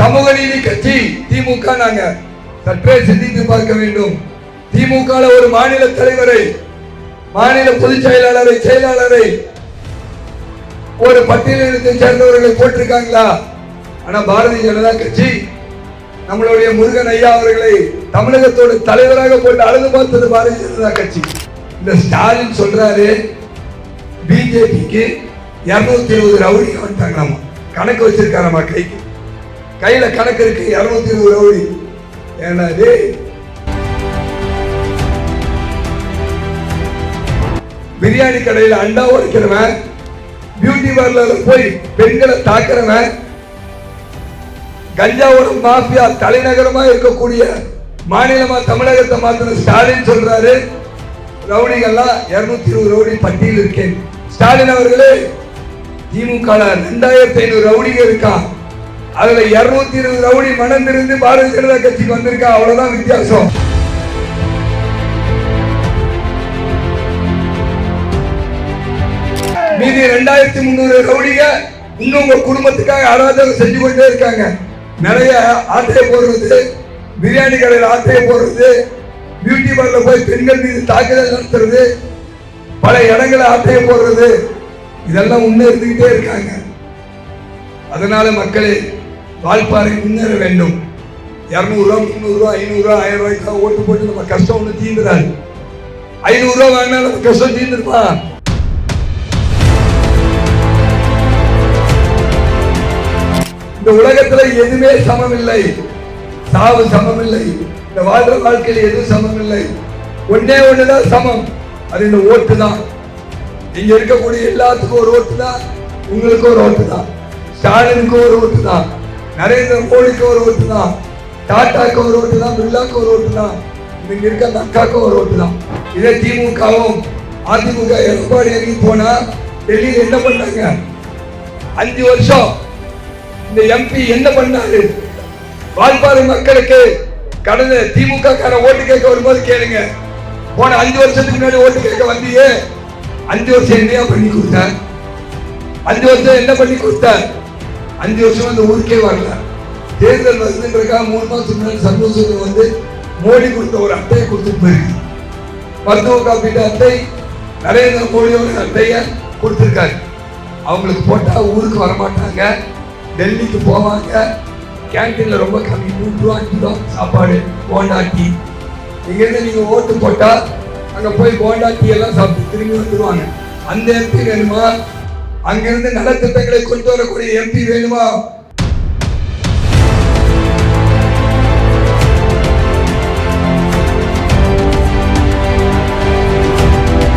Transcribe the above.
சமூக நீதி கட்சி திமுக நாங்க சற்றே சிந்தித்து பார்க்க வேண்டும். திமுக ஒரு மாநில தலைவரை மாநில பொதுச் செயலாளரை செயலாளரை ஒரு பட்டியலினத்தை சேர்ந்தவர்களை போட்டிருக்காங்களா? ஆனா பாரதிய ஜனதா கட்சி நம்மளுடைய முருகன் ஐயா அவர்களை தமிழகத்தோட தலைவராக போட்டு அழுது பார்த்தது பாரதிய ஜனதா கட்சி. இந்த ஸ்டாலின் சொல்றாரு பிஜேபிக்கு இருநூத்தி இருபது ரவுடி வந்துட்டாங்களாமா? கணக்கு வச்சிருக்காராமா கைக்கு? கையில கணக்கு இருக்கு இருநூத்தி இருபது ரவுடி. ஏன்னா பிரியாணி கடையில் அண்டா உடைக்கிறவன் பியூட்டி பார்லர்ல போய் பெண்களை தாக்குறவன் கஞ்சாவோட மாஃபியா தலைநகரமா இருக்கக்கூடிய மாநிலமா தமிழகத்தை மாத்தின ஸ்டாலின் சொல்றாரு. ரவுடிகள்லாம் இருநூத்தி இருபது ரவுடி பட்டியல் இருக்கேன். ஸ்டாலின் அவர்களே திமுக ரெண்டாயிரத்தி ஐநூறு ரவுடிகள் இருக்கான். அதுல இருநூத்தி இருபது ரவுடி மணந்திருந்து பாரதிய ஜனதா கட்சிக்கு வந்திருக்கா அவ்வளவுதான் வித்தியாசம். மீதி ரெண்டாயிரத்தி முந்நூறு ரவுடிக இன்னும் உங்க குடும்பத்துக்காக அராஜகம் செஞ்சு கொண்டே இருக்காங்க. நிறைய ஆட்டையை போடுறது பிரியாணி கடையில் ஆட்டையை போடுறது பியூட்டி பார்லர் போய் பெண்கள் மீது தாக்குதல் நடத்துறது பல இடங்களை ஆட்டையை போடுறது இதெல்லாம் முன்னே இருந்துகிட்டே இருக்காங்க. அதனால மக்களே வாய்ப்பாறை முன்னேற வேண்டும். இரநூறுவா முந்நூறுரூவா ஐநூறுரூவா ஆயிரம் ரூபாய்க்கு ஓட்டு போட்டு நம்ம கஷ்டம் ஒன்று தீர்ந்துடாது ஐநூறுரூவா வாங்கினா நம்ம கஷ்டம் தீர்ந்துருப்பா இந்த உலகத்துல எதுவுமே சமம் இல்லை சாவு சமம் இல்லை இந்த வாழ்ற வாழ்க்கையில எதுவும் சமம் இல்லை ஒன்னே ஒண்ணுதான் சமம். அது இந்த ஓட்டு தான். இங்க இருக்கக்கூடிய எல்லாத்துக்கும் ஒரு ஓட்டு தான். உங்களுக்கு ஒரு ஓட்டு தான். ஸ்டாலினுக்கு ஒரு ஓட்டு தான். நரேந்திர மோடிக்கு ஒரு ஓட்டு தான் டாட்டாக்கு ஒரு ஓட்டு தான் பிர்லாக்கு ஒரு ஓட்டு தான் இங்க இருக்க அந்த அக்காக்கு ஒரு ஓட்டு தான். இதே திமுகவும் அதிமுக எடப்பாடி இறங்கி போனா டெல்லியில என்ன பண்ணாங்க? அஞ்சு வருஷம் இந்த எம்பி என்ன பண்ணாரு? வால்பாறை மக்களுக்கு கடந்த திமுக கார ஓட்டு கேட்க வரும்போது கேளுங்க. போன அஞ்சு வருஷத்துக்கு முன்னாடி ஓட்டு கேட்க வந்தியே. அஞ்சு வருஷம் என்னையா பண்ணி கொடுத்த? அஞ்சு வருஷம் என்ன பண்ணி கொடுத்த? அஞ்சு வருஷம் அந்த ஊருக்கே வரல. தேர்தல் வருதுன்றக்காக மூணு மாதம் முன்னாடி சந்தோஷத்துக்கு வந்து மோடி கொடுத்த ஒரு அட்டையை கொடுத்துட்டு போயிருக்கு. மருத்துவ காப்பீட்டு அட்டை நரேந்திர மோடியோட அட்டையை கொடுத்துருக்காரு. அவங்களுக்கு போட்டால் ஊருக்கு வரமாட்டாங்க டெல்லிக்கு போவாங்க கேன்டீனில் ரொம்ப கம்மி மூணு ரூபா அஞ்சு ரூபா சாப்பாடு போண்டா டீ. இங்கேருந்து நீங்கள் ஓட்டு போட்டால் அங்கே போய் போண்டா டீ எல்லாம் சாப்பிட்டு திரும்பி வந்துடுவாங்க அந்த எம்பி வேணுமா? அங்கிருந்து நலத்திட்டங்களை கொண்டு வரக்கூடிய எம்பி வேணுமா?